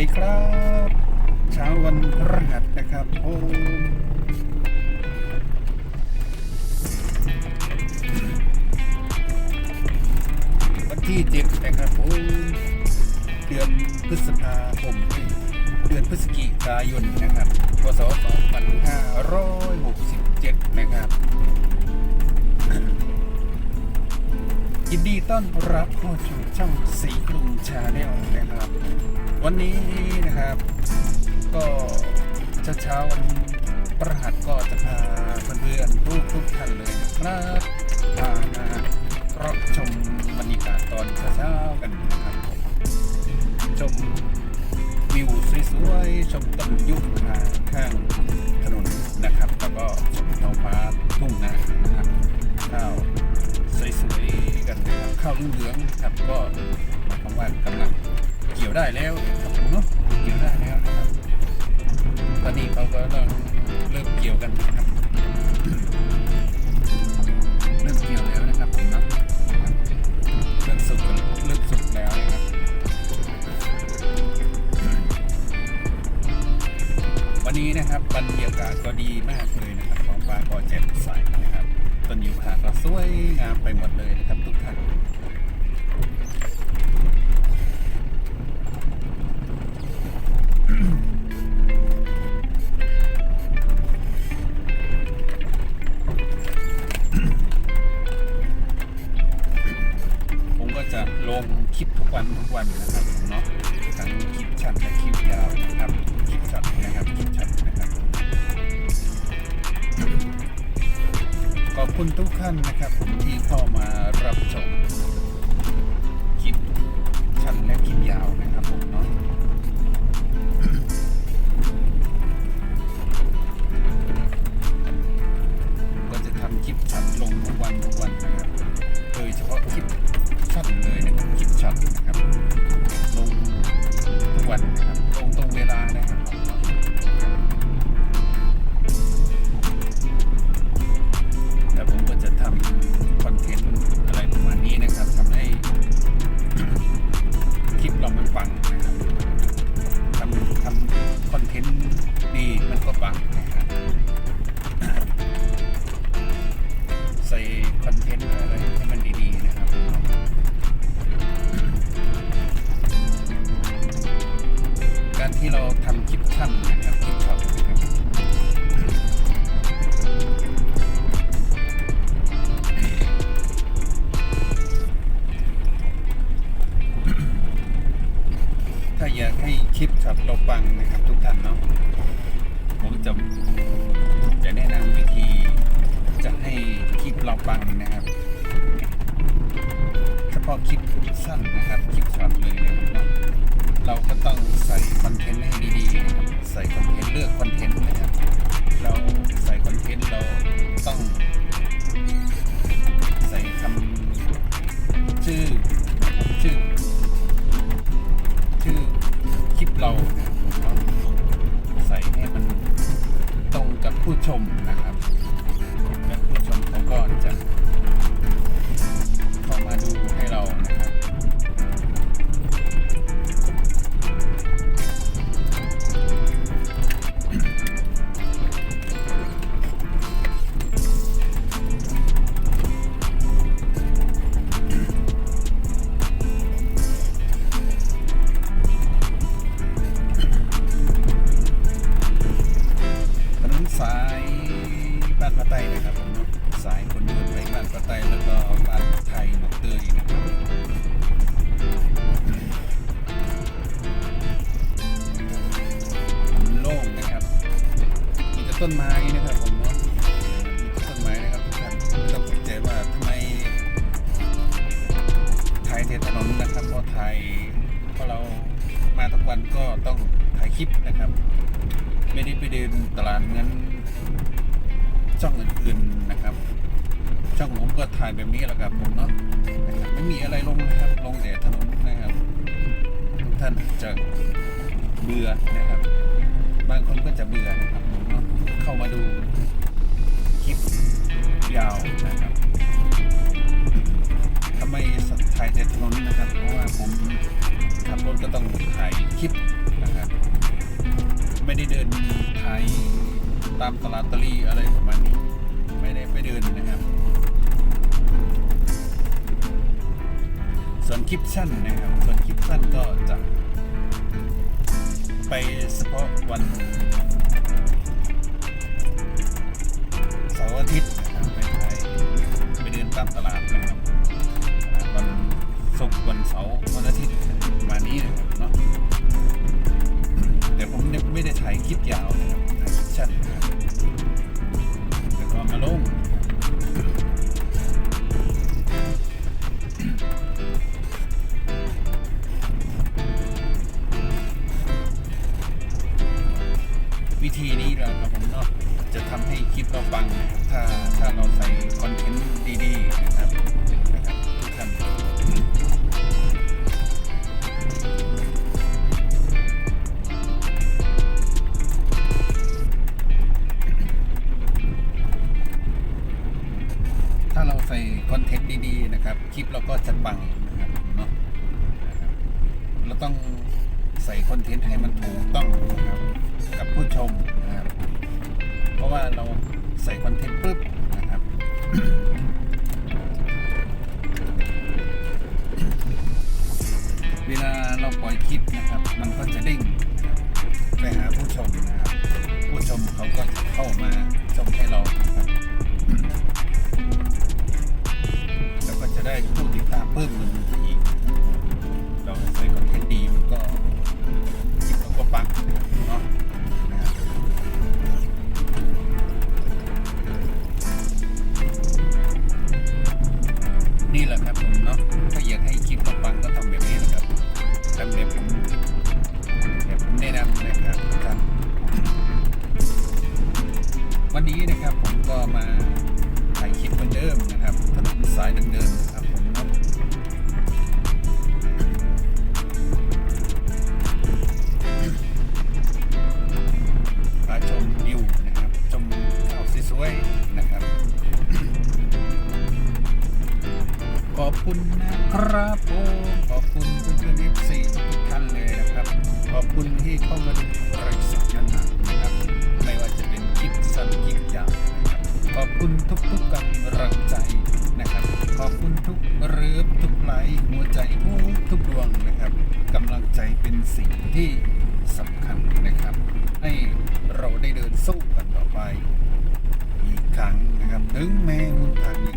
ดีครับ เช้าวันพฤหัสนะครับโอ้วันที่เจ็ดนะครับโอ้เดือนพฤษภาคมเดือนพฤศจิกายนนะครับพศ2567 นะครับยินดีต้อนรับเข้าสู่ช่องสีกรุงชาแนล วันนี้นะครับ ก็เช้าเช้าๆวันประหัสก็จะพาเพื่อนๆทุกทุกท่านเลยนะครับพามารับชมบรรยากาศตอนเช้าๆกันนะครับชมวิวสวยๆชมต้นยุงทางข้างถนนนะครับ แล้วก็ชมท้องฟ้าทุ่งนานะครับข้าวสวยๆกันนะครับข้าวเหลืองครับก็ความว่ากำลัง เกี่ยวได้แล้วครับผมเนาะเกี่ยวได้แล้วนะครับตอนนี้เขาก็เริ่มเริ่มเกี่ยวกันนะครับเริ่มเกี่ยวแล้วนะครับผมนะเริ่มสุกเริ่มสุกแล้วนะครับวันนี้นะครับบรรยากาศก็ดีมากเลยนะครับท้องฟ้าก็แจ่มใสนะครับต้นยูคาก็สวยงามไปหมดเลยนะครับทุกท่าน วันทุกวันนะครับผมเนาะทั้งคลิปชัดและคลิปยาวนะครับคลิปชัดนะครับคลิปชัดนะครับขอบคุณทุกท่านนะครับผมที่เข้ามารับชมคลิปชันและคลิปยาวนะครับผมเนาะก็จะทำคลิปชัดลงทุกวันทุกวัน ที่เราทำคลิปชั่นนะครับคลิปช็อตนะครับถ้าอยากให้คลิปช็อตเราปังนะครับทุกท่านเนาะผมจะจะแนะนำวิธีจะให้คลิปเราปังนะครับเฉพาะคลิปสั้นนะครับคลิปช็อตเลยนะครับเราก็ต้องใส่คอนเท ผู้ชมนะครับ บ้านปะไต้นะครับผมสายคนเดินไปบ้านปะไต้แล้วก็บ้านไทยหนองเตยนะครับโล่งนะครับ มีแต่ต้นไม้นะครับผมเนาะมีแต่ต้นไม้นะครับทุกท่านต้องสนใจว่าทำไมถ่ายเทถนนนะครับเพราะถ่ายเพราะเรามาทุกวันก็ต้องถ่ายคลิปนะครับ ไม่ได้ไปเดินตลาดเหมือน ช่องอื่นนะครับ ช่องผมก็ถ่ายแบบนี้แหละครับผมเนาะนะครับไม่มีอะไรลงนะครับลงแต่ถนนนะครับทุกท่านจะเบื่อนะครับบางคนก็จะเบื่อนะครับผมเนาะเข้ามาดูคลิปยาวนะครับทำไมถ่ายแต่ถนนนะครับ เพราะว่าผมขับรถก็ต้องถ่ายคลิปนะครับ ไม่ได้เดินขายตามตลาดตลีอะไรประมาณนี้ ได้ไปเดินนะครับ ส่วนคลิปสั้นนะครับ ส่วนคลิปสั้นก็จะ ไปเฉพาะวันเสาร์อาทิตย์นะครับไปไปเดินตามตลาดนะครับวันศุกร์วันเสาร์วันอาทิตย์ประมาณนี้นะครับ วิธีนี้แหละครับผมเนาะจะทำให้คลิปเราปังนะครับถ้าถ้าเราใส่คอนเทนต์ดีๆนะครับนะครับทุกท่านถ้าเราใส่คอนเทนต์ดีๆนะครับ คลิปเราก็จะปังนะครับเนาะเราต้องใส่คอนเทนต์ให้มันถูกต้องนะครับ กับผู้ชมนะครับ เพราะว่าเราใส่คอนเทนต์ปุ๊บนะครับเวลาเราปล่อยคลิปนะครับ มันก็จะเด้งไปหาผู้ชมนะครับ ผู้ชมเขาก็เข้ามา ขอบคุณเพื่อนๆ FC ทุกท่านเลยนะครับ ขอบคุณที่เข้ามาดูรายสัญญาณนะครับ ไม่ว่าจะเป็นคลิปสั้นคลิปยาวนะครับ ขอบคุณทุกๆกำลังใจนะครับ ขอบคุณทุกเรือทุกไลค์หัวใจทุกทุกดวงนะครับกำลังใจเป็นสิ่งที่สำคัญนะครับ ให้เราได้เดินสู้กันต่อไป อีกครั้งนะครับ ถึงแม้หนทางยั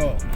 ค